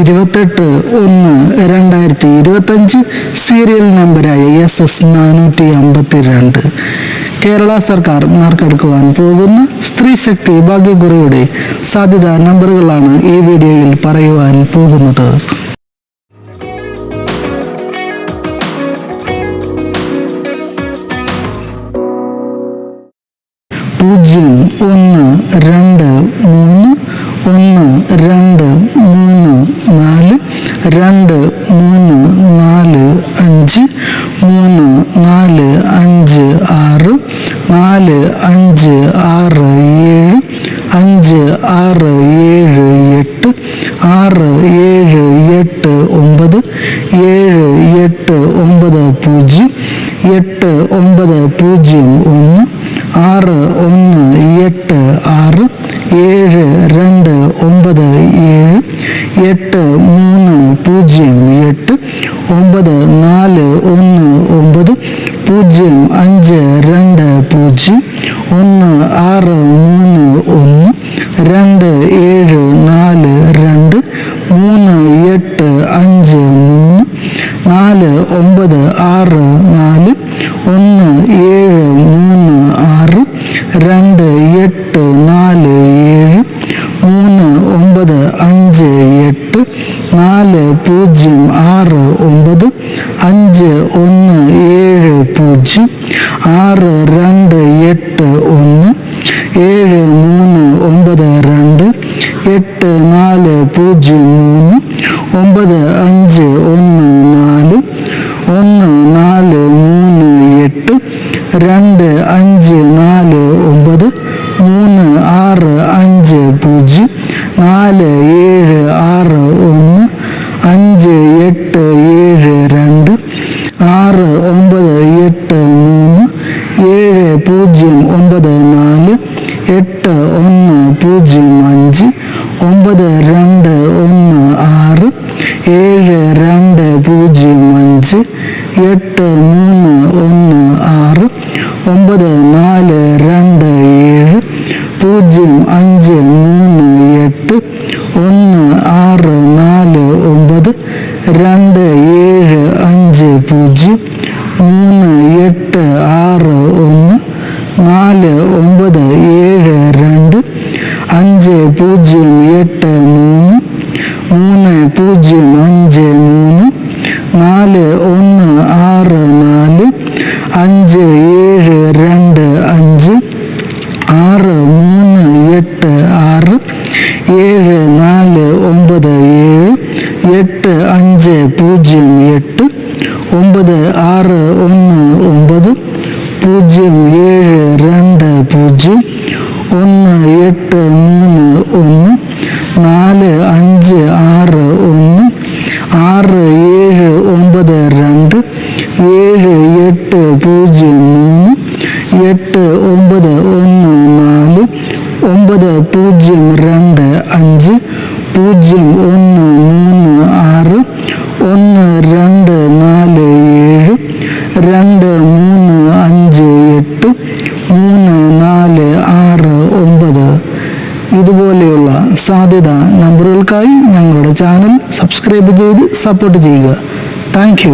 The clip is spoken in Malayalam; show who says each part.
Speaker 1: ഇരുപത്തെട്ട് ഒന്ന് രണ്ടായിരത്തി ഇരുപത്തഞ്ച് സീരിയൽ നമ്പരായ എസ് എസ് നാനൂറ്റി അമ്പത്തി രണ്ട് കേരള സർക്കാർ നറുക്കെടുക്കുവാൻ പോകുന്ന സ്ത്രീ ശക്തി ഭാഗ്യക്കുറിയുടെ സാധ്യതാ നമ്പറുകളാണ് ഈ വീഡിയോയിൽ പറയുവാൻ പോകുന്നത്. പൂജ്യം ഒന്ന് രണ്ട് മൂന്ന് ഒന്ന് രണ്ട് നാല് രണ്ട് മൂന്ന് നാല് അഞ്ച് മൂന്ന് നാല് അഞ്ച് ആറ് നാല് അഞ്ച് ആറ് ഏഴ് അഞ്ച് ആറ് ഏഴ് എട്ട് ആറ് ഏഴ് എട്ട് ഒമ്പത് ഏഴ് എട്ട് ഒമ്പത് പൂജ്യം എട്ട് ഒമ്പത് പൂജ്യം ഒന്ന് ആറ് ഒന്ന് എട്ട് ആറ് ഏഴ് രണ്ട് ഒമ്പത് എട്ട് മൂന്ന് പൂജ്യം എട്ട് ഒമ്പത് നാല് ഒന്ന് ഒമ്പത് പൂജ്യം അഞ്ച് രണ്ട് പൂജ്യം ഒന്ന് ആറ് മൂന്ന് ഒന്ന് രണ്ട് ഏഴ് നാല് രണ്ട് മൂന്ന് എട്ട് അഞ്ച് മൂന്ന് നാല് ഒമ്പത് ആറ് നാല് ഒന്ന് ഏഴ് മൂന്ന് ആറ് രണ്ട് എട്ട് നാല് നാല് പൂജ്യം ആറ് ഒമ്പത് അഞ്ച് ഒന്ന് ഏഴ് പൂജ്യം ആറ് രണ്ട് എട്ട് ഒന്ന് ഏഴ് മൂന്ന് ഒമ്പത് രണ്ട് എട്ട് നാല് പൂജ്യം മൂന്ന് ഒമ്പത് അഞ്ച് ഒന്ന് നാല് ഒന്ന് നാല് മൂന്ന് എട്ട് രണ്ട് അഞ്ച് നാല് ഒമ്പത് മൂന്ന് ആറ് അഞ്ച് പൂജ്യം നാല് ഏഴ് ആറ് ഒന്ന് അഞ്ച് എട്ട് ഏഴ് രണ്ട് ആറ് ഒമ്പത് എട്ട് മൂന്ന് ഏഴ് പൂജ്യം ഒമ്പത് നാല് എട്ട് ഒന്ന് പൂജ്യം അഞ്ച് ഒമ്പത് രണ്ട് ഒന്ന് ആറ് ഏഴ് രണ്ട് പൂജ്യം അഞ്ച് എട്ട് മൂന്ന് ഒന്ന് ആറ് ഒമ്പത് നാല് രണ്ട് ഏഴ് പൂജ്യം അഞ്ച് മൂന്ന് എട്ട് ഒന്ന് ആറ് രണ്ട് ഏഴ് അഞ്ച് പൂജ്യം മൂന്ന് എട്ട് ആറ് ഒന്ന് നാല് ഒമ്പത് ഏഴ് രണ്ട് അഞ്ച് പൂജ്യം എട്ട് മൂന്ന് മൂന്ന് പൂജ്യം അഞ്ച് മൂന്ന് നാല് ഒന്ന് ആറ് നാല് അഞ്ച് ഏഴ് രണ്ട് അഞ്ച് ആറ് മൂന്ന് ഏഴ് എട്ട് അഞ്ച് പൂജ്യം എട്ട് ഒമ്പത് ആറ് ഒന്ന് ഒമ്പത് പൂജ്യം ഏഴ് രണ്ട് പൂജ്യം ഒന്ന് എട്ട് മൂന്ന് ഒന്ന് നാല് അഞ്ച് ആറ് ഒന്ന് ആറ് ഏഴ് ഒമ്പത് രണ്ട് ഏഴ് എട്ട് പൂജ്യം മൂന്ന് എട്ട് ഒമ്പത് ഒന്ന് നാല് ഒമ്പത് പൂജ്യം രണ്ട് അഞ്ച് പൂജ്യം ഒന്ന് മൂന്ന് ആറ് ഒന്ന് രണ്ട് നാല് ഏഴ് രണ്ട് മൂന്ന് അഞ്ച് എട്ട് മൂന്ന് നാല് ആറ് ഒമ്പത്. ഇതുപോലെയുള്ള സാധ്യത നമ്പറുകൾക്കായി ഞങ്ങളുടെ ചാനൽ സബ്സ്ക്രൈബ് ചെയ്ത് സപ്പോർട്ട് ചെയ്യുക. താങ്ക്